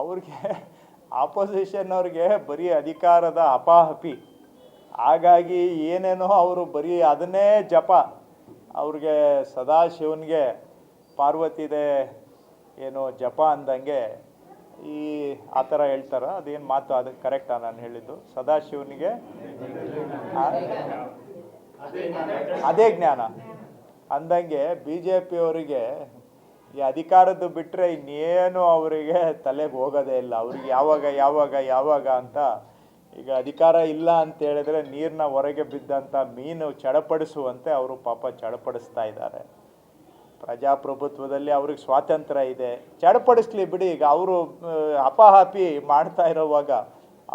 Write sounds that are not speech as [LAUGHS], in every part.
ಅವ್ರಿಗೆ ಆಪೋಸಿಷನ್ ಅವ್ರಿಗೆ ಬರೀ ಅಧಿಕಾರದ ಅಪಾಹಪಿ. ಹಾಗಾಗಿ ಏನೇನೋ ಅವರು ಬರೀ ಅದನ್ನೇ ಜಪ. ಅವ್ರಿಗೆ ಸದಾಶಿವನಿಗೆ ಪಾರ್ವತಿದೆ ಏನು ಜಪ ಅಂದಂಗೆ ಈ ಆ ಥರ ಹೇಳ್ತಾರ. ಅದೇನು ಮಾತು ಅದು ಕರೆಕ್ಟಾ ನಾನು ಹೇಳಿದ್ದು? ಸದಾಶಿವನಿಗೆ ಅದೇ ಜ್ಞಾನ. ಅಂದಂಗೆ ಬಿ ಜೆ ಪಿಯವರಿಗೆ ಈ ಅಧಿಕಾರದ್ದು ಬಿಟ್ಟರೆ ಇನ್ನೇನು ಅವರಿಗೆ ತಲೆಗೆ ಹೋಗೋದೇ ಇಲ್ಲ. ಅವ್ರಿಗೆ ಯಾವಾಗ ಯಾವಾಗ ಯಾವಾಗ ಅಂತ ಈಗ ಅಧಿಕಾರ ಇಲ್ಲ ಅಂತ ಹೇಳಿದ್ರೆ ನೀರಿನ ಹೊರಗೆ ಬಿದ್ದಂಥ ಮೀನು ಚಡಪಡಿಸುವಂತೆ ಅವರು ಪಾಪ ಚಡಪಡಿಸ್ತಾ ಇದ್ದಾರೆ. ಪ್ರಜಾಪ್ರಭುತ್ವದಲ್ಲಿ ಅವ್ರಿಗೆ ಸ್ವಾತಂತ್ರ್ಯ ಇದೆ. ಚಡಪಡಿಸ್ಲಿ ಬಿಡಿ, ಈಗ ಅವರು ಅಪಹಾಪಿ ಮಾಡ್ತಾ ಇರೋವಾಗ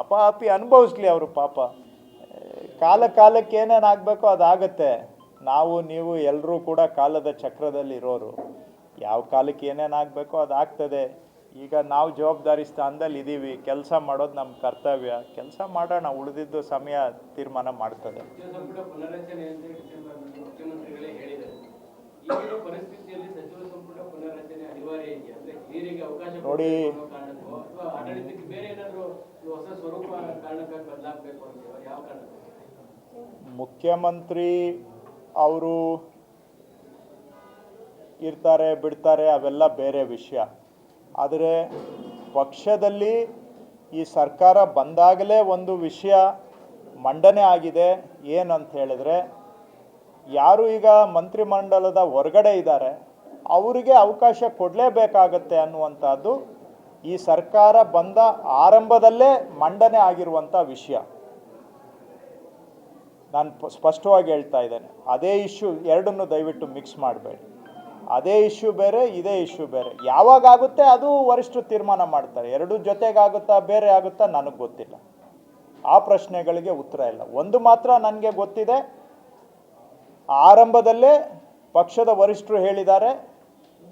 ಅಪಹಾಪಿ ಅನುಭವಿಸ್ಲಿ ಅವರು ಪಾಪ. ಕಾಲ ಕಾಲಕ್ಕೆ ಏನೇನು ಆಗಬೇಕೋ ಅದಾಗತ್ತೆ. ನಾವು, ನೀವು ಎಲ್ಲರೂ ಕೂಡ ಕಾಲದ ಚಕ್ರದಲ್ಲಿ ಇರೋರು ಯಾವ ಕಾಲಕ್ಕೆ ಏನೇನು ಆಗಬೇಕೋ ಅದು ಆಗ್ತದೆ. ಈಗ ನಾವು ಜವಾಬ್ದಾರಿ ಸ್ಥಾನದಲ್ಲಿ ಇದ್ದೀವಿ ಕೆಲಸ ಮಾಡೋದು ನಮ್ಮ ಕರ್ತವ್ಯ. ಕೆಲಸ ಮಾಡೋಣ ಉಳಿದಿದ್ದು ಸಮಯ ತೀರ್ಮಾನ ಮಾಡ್ತದೆ. ನೋಡಿ. ಮುಖ್ಯಮಂತ್ರಿ ಅನ್ನೋ ಇರ್ತಾರೆ, ಬಿಡ್ತಾರೆ, ಅವೆಲ್ಲ ಬೇರೆ ವಿಷಯ. ಆದರೆ ಪಕ್ಷದಲ್ಲಿ ಈ ಸರ್ಕಾರ ಬಂದಾಗಲೇ ಒಂದು ವಿಷಯ ಮಂಡನೆ ಆಗಿದೆ. ಏನಂತ ಹೇಳಿದ್ರೆ, ಯಾರು ಈಗ ಮಂತ್ರಿಮಂಡಲದ ಹೊರಗಡೆ ಇದ್ದಾರೆ, ಅವರಿಗೆ ಅವಕಾಶ ಕೊಡಲೇಬೇಕಾಗತ್ತೆ ಅನ್ನುವಂಥದ್ದು ಈ ಸರ್ಕಾರ ಬಂದ ಆರಂಭದಲ್ಲೇ ಮಂಡನೆ ಆಗಿರುವಂಥ ವಿಷಯ. ನಾನು ಸ್ಪಷ್ಟವಾಗಿ ಹೇಳ್ತಾ ಇದ್ದೇನೆ. ಅದೇ ಇಶ್ಯೂ ಎರಡನ್ನು ದಯವಿಟ್ಟು ಮಿಕ್ಸ್ ಮಾಡಬೇಡಿ. ಅದೇ ಇಶ್ಯೂ ಬೇರೆ, ಇದೇ ಇಶ್ಯೂ ಬೇರೆ. ಯಾವಾಗುತ್ತೆ ಅದು ವರಿಷ್ಠರು ತೀರ್ಮಾನ ಮಾಡ್ತಾರೆ. ಎರಡು ಜೊತೆಗಾಗುತ್ತಾ, ಬೇರೆ ಆಗುತ್ತಾ ನನಗೆ ಗೊತ್ತಿಲ್ಲ. ಆ ಪ್ರಶ್ನೆಗಳಿಗೆ ಉತ್ತರ ಇಲ್ಲ. ಒಂದು ಮಾತ್ರ ನನಗೆ ಗೊತ್ತಿದೆ. ಆರಂಭದಲ್ಲೇ ಪಕ್ಷದ ವರಿಷ್ಠರು ಹೇಳಿದ್ದಾರೆ,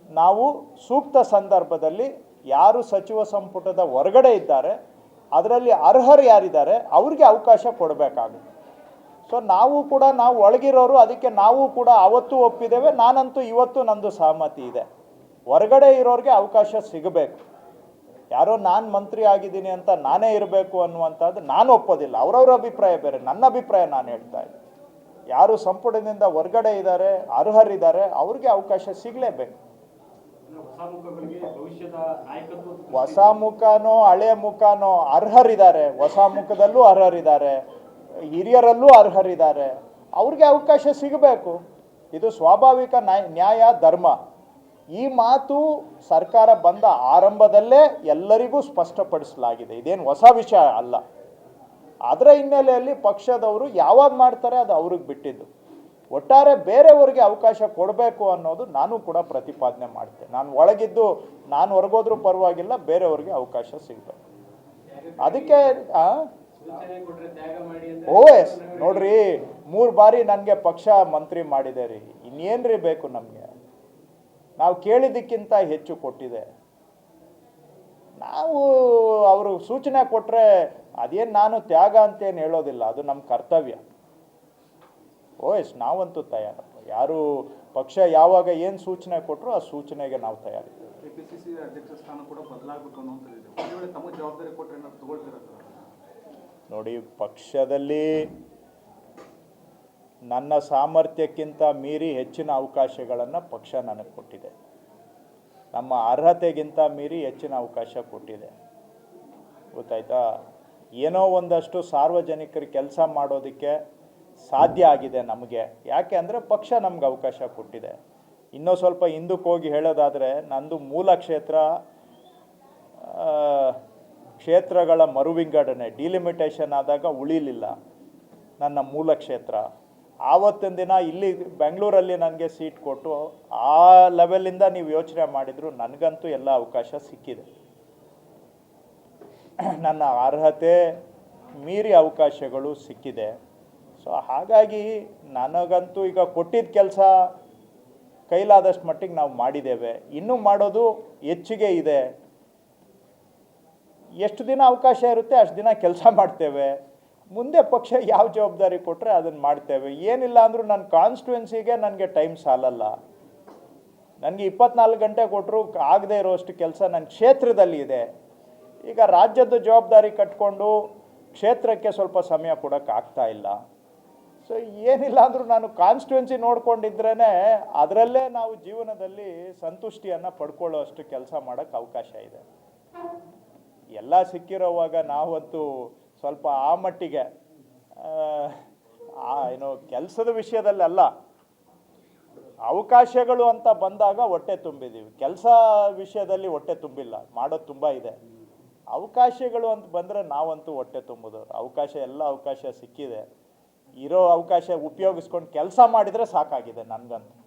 ನಾವು ಸೂಕ್ತ ಸಂದರ್ಭದಲ್ಲಿ ಯಾರು ಸಚಿವ ಸಂಪುಟದ ಹೊರಗಡೆ ಇದ್ದಾರೆ, ಅದರಲ್ಲಿ ಅರ್ಹರು ಯಾರಿದ್ದಾರೆ, ಅವ್ರಿಗೆ ಅವಕಾಶ ಕೊಡಬೇಕಾಗುತ್ತೆ. ಸೊ ನಾವು ಕೂಡ ನಾವು ಒಳಗಿರೋರು, ಅದಕ್ಕೆ ನಾವು ಕೂಡ ಅವತ್ತು ಒಪ್ಪಿದ್ದೇವೆ, ನಾನಂತೂ ಇವತ್ತು ನಂದು ಸಹಮತಿ ಇದೆ. ಹೊರಗಡೆ ಇರೋರಿಗೆ ಅವಕಾಶ ಸಿಗಬೇಕು. ಯಾರೋ ನಾನು ಮಂತ್ರಿ ಆಗಿದ್ದೀನಿ ಅಂತ ನಾನೇ ಇರಬೇಕು ಅನ್ನುವಂಥದ್ದು ನಾನು ಒಪ್ಪೋದಿಲ್ಲ. ಅವರವ್ರ ಅಭಿಪ್ರಾಯ ಬೇರೆ, ನನ್ನ ಅಭಿಪ್ರಾಯ ನಾನು ಹೇಳ್ತಾ ಇದ್ದೆ ಯಾರು ಸಂಪುಟದಿಂದ ಹೊರಗಡೆ ಇದ್ದಾರೆ, ಅರ್ಹರಿದ್ದಾರೆ, ಅವ್ರಿಗೆ ಅವಕಾಶ ಸಿಗಲೇಬೇಕು. ಹೊಸ ಮುಖನೋ, ಹಳೆ ಮುಖನೋ, ಅರ್ಹರಿದ್ದಾರೆ, ಹೊಸ ಮುಖದಲ್ಲೂ ಅರ್ಹರಿದ್ದಾರೆ. ಹಿರಿಯರಲ್ಲೂ ಅರ್ಹರಿದ್ದಾರೆ. ಅವ್ರಿಗೆ ಅವಕಾಶ ಸಿಗಬೇಕು. ಇದು ಸ್ವಾಭಾವಿಕ ನ್ಯಾಯ ಧರ್ಮ. ಈ ಮಾತು ಸರ್ಕಾರ ಬಂದ ಆರಂಭದಲ್ಲೇ ಎಲ್ಲರಿಗೂ ಸ್ಪಷ್ಟಪಡಿಸಲಾಗಿದೆ. ಇದೇನು ಹೊಸ ವಿಷಯ ಅಲ್ಲ. ಅದರ ಹಿನ್ನೆಲೆಯಲ್ಲಿ ಪಕ್ಷದವರು ಯಾವಾಗ ಮಾಡ್ತಾರೆ ಅದು ಅವ್ರಿಗೆ ಬಿಟ್ಟಿದ್ದು. ಒಟ್ಟಾರೆ ಬೇರೆಯವರಿಗೆ ಅವಕಾಶ ಕೊಡಬೇಕು ಅನ್ನೋದು ನಾನು ಕೂಡ ಪ್ರತಿಪಾದನೆ ಮಾಡ್ತೇನೆ. ನಾನು ಒಳಗಿದ್ದು, ನಾನು ಹೊರಗೋದ್ರೂ ಪರವಾಗಿಲ್ಲ, ಬೇರೆಯವ್ರಿಗೆ ಅವಕಾಶ ಸಿಗಬೇಕು. ಅದಕ್ಕೆ ಆ? ಸೂಚನೆ ತ್ಯಾಗ ಮಾಡಿ ಅಂತ ಓ ಎಸ್ ನೋಡ್ರಿ ಮೂರು ಬಾರಿ ನನಗೆ ಪಕ್ಷ ಮಂತ್ರಿ ಮಾಡಿದೆ ರೀ. ಇನ್ನೇನ್ರಿ ಬೇಕು ನಮಗೆ? ನಾವು ಕೇಳಿದ್ದಕ್ಕಿಂತ ಹೆಚ್ಚು ಕೊಟ್ಟಿದೆ. ನಾವು ಅವರು ಸೂಚನೆ ಕೊಟ್ಟರೆ ಅದೇನು ನಾನು ತ್ಯಾಗ ಅಂತೇನು ಹೇಳೋದಿಲ್ಲ ಅದು ನಮ್ಮ ಕರ್ತವ್ಯ. ಓ ಎಸ್ ನಾವಂತೂ ತಯಾರಪ್ಪ ಯಾರು ಪಕ್ಷ ಯಾವಾಗ ಏನು ಸೂಚನೆ ಕೊಟ್ಟರು ಆ ಸೂಚನೆಗೆ ನಾವು ತಯಾರಿದ್ದೀವಿ. ಅಧ್ಯಕ್ಷ ಸ್ಥಾನ ಕೂಡ ಬದಲಾಗಬೇಕು ಜವಾಬ್ದಾರಿ ಕೊಟ್ಟರೆ ನೋಡಿ, ಪಕ್ಷದಲ್ಲಿ ನನ್ನ ಸಾಮರ್ಥ್ಯಕ್ಕಿಂತ ಮೀರಿ ಹೆಚ್ಚಿನ ಅವಕಾಶಗಳನ್ನು ಪಕ್ಷ ನನಗೆ ಕೊಟ್ಟಿದೆ. ನಮ್ಮ ಅರ್ಹತೆಗಿಂತ ಮೀರಿ ಹೆಚ್ಚಿನ ಅವಕಾಶ ಕೊಟ್ಟಿದೆ. ಗೊತ್ತಾಯ್ತಾ? ಏನೋ ಒಂದಷ್ಟು ಸಾರ್ವಜನಿಕರು ಕೆಲಸ ಮಾಡೋದಕ್ಕೆ ಸಾಧ್ಯ ಆಗಿದೆ ನಮಗೆ. ಯಾಕೆ ಅಂದರೆ ಪಕ್ಷ ನಮ್ಗೆ ಅವಕಾಶ ಕೊಟ್ಟಿದೆ. ಇನ್ನೂ ಸ್ವಲ್ಪ ಹಿಂದಕ್ಕೆ ಹೋಗಿ ಹೇಳೋದಾದರೆ, ನಂದು ಮೂಲ ಕ್ಷೇತ್ರ ಕ್ಷೇತ್ರಗಳ ಮರುವಿಂಗಡಣೆ ಡಿಲಿಮಿಟೇಷನ್ ಆದಾಗ ಉಳಿಲಿಲ್ಲ ನನ್ನ ಮೂಲ ಕ್ಷೇತ್ರ. ಆವತ್ತಿನ ದಿನ ಇಲ್ಲಿ ಬೆಂಗಳೂರಲ್ಲಿ ನನಗೆ ಸೀಟ್ ಕೊಟ್ಟು ಆ ಲೆವೆಲಿಂದ ನೀವು ಯೋಚನೆ ಮಾಡಿದ್ರು ನನಗಂತೂ ಎಲ್ಲ ಅವಕಾಶ ಸಿಕ್ಕಿದೆ. ನನ್ನ ಅರ್ಹತೆ ಮೀರಿ ಅವಕಾಶಗಳು ಸಿಕ್ಕಿದೆ. ಸೊ ಹಾಗಾಗಿ ನನಗಂತೂ ಈಗ ಕೊಟ್ಟಿದ್ದ ಕೆಲಸ ಕೈಲಾದಷ್ಟು ಮಟ್ಟಿಗೆ ನಾವು ಮಾಡಿದ್ದೇವೆ. ಇನ್ನೂ ಮಾಡೋದು ಹೆಚ್ಚಿಗೆ ಇದೆ. ಎಷ್ಟು ದಿನ ಅವಕಾಶ ಇರುತ್ತೆ, ಅಷ್ಟು ದಿನ ಕೆಲಸ [LAUGHS] ಮಾಡ್ತೇವೆ. ಮುಂದೆ ಪಕ್ಷ ಯಾವ ಜವಾಬ್ದಾರಿ ಕೊಟ್ಟರೆ ಅದನ್ನು ಮಾಡ್ತೇವೆ. ಏನಿಲ್ಲ ಅಂದರೂ ನನ್ನ ಕಾನ್ಸ್ಟಿಟ್ಯುವೆನ್ಸಿಗೆ ನನಗೆ ಟೈಮ್ ಸಾಲಲ್ಲ. ನನಗೆ ಇಪ್ಪತ್ನಾಲ್ಕು ಗಂಟೆ ಕೊಟ್ಟರು ಆಗದೆ ಇರೋಷ್ಟು ಕೆಲಸ ನನ್ನ ಕ್ಷೇತ್ರದಲ್ಲಿ ಇದೆ. ಈಗ ರಾಜ್ಯದ ಜವಾಬ್ದಾರಿ ಕಟ್ಕೊಂಡು ಕ್ಷೇತ್ರಕ್ಕೆ ಸ್ವಲ್ಪ ಸಮಯ ಕೊಡೋಕ್ಕಾಗ್ತಾ ಇಲ್ಲ. ಸೊ ಏನಿಲ್ಲ ಅಂದರೂ ನಾನು ಕಾನ್ಸ್ಟಿಟ್ಯುವೆನ್ಸಿ ನೋಡ್ಕೊಂಡಿದ್ರೇ ಅದರಲ್ಲೇ ನಾವು ಜೀವನದಲ್ಲಿ ಸಂತುಷ್ಟಿಯನ್ನು ಪಡ್ಕೊಳ್ಳೋ ಅಷ್ಟು ಕೆಲಸ ಮಾಡೋಕ್ಕೆ ಅವಕಾಶ ಇದೆ. ಎಲ್ಲ ಸಿಕ್ಕಿರೋವಾಗ ನಾವಂತೂ ಸ್ವಲ್ಪ ಆ ಮಟ್ಟಿಗೆ ಏನು ಕೆಲಸದ ವಿಷಯದಲ್ಲಲ್ಲ ಅವಕಾಶಗಳು ಅಂತ ಬಂದಾಗ ಹೊಟ್ಟೆ ತುಂಬಿದ್ದೀವಿ ಕೆಲಸ ವಿಷಯದಲ್ಲಿ ಹೊಟ್ಟೆ ತುಂಬಿಲ್ಲ, ಮಾಡೋದು ತುಂಬ ಇದೆ. ಅವಕಾಶಗಳು ಅಂತ ಬಂದರೆ ನಾವಂತೂ ಹೊಟ್ಟೆ ತುಂಬೋದು. ಅವಕಾಶ, ಎಲ್ಲ ಅವಕಾಶ ಸಿಕ್ಕಿದೆ. ಇರೋ ಅವಕಾಶ ಉಪಯೋಗಿಸ್ಕೊಂಡು ಕೆಲಸ ಮಾಡಿದರೆ ಸಾಕಾಗಿದೆ ನನಗಂತೂ.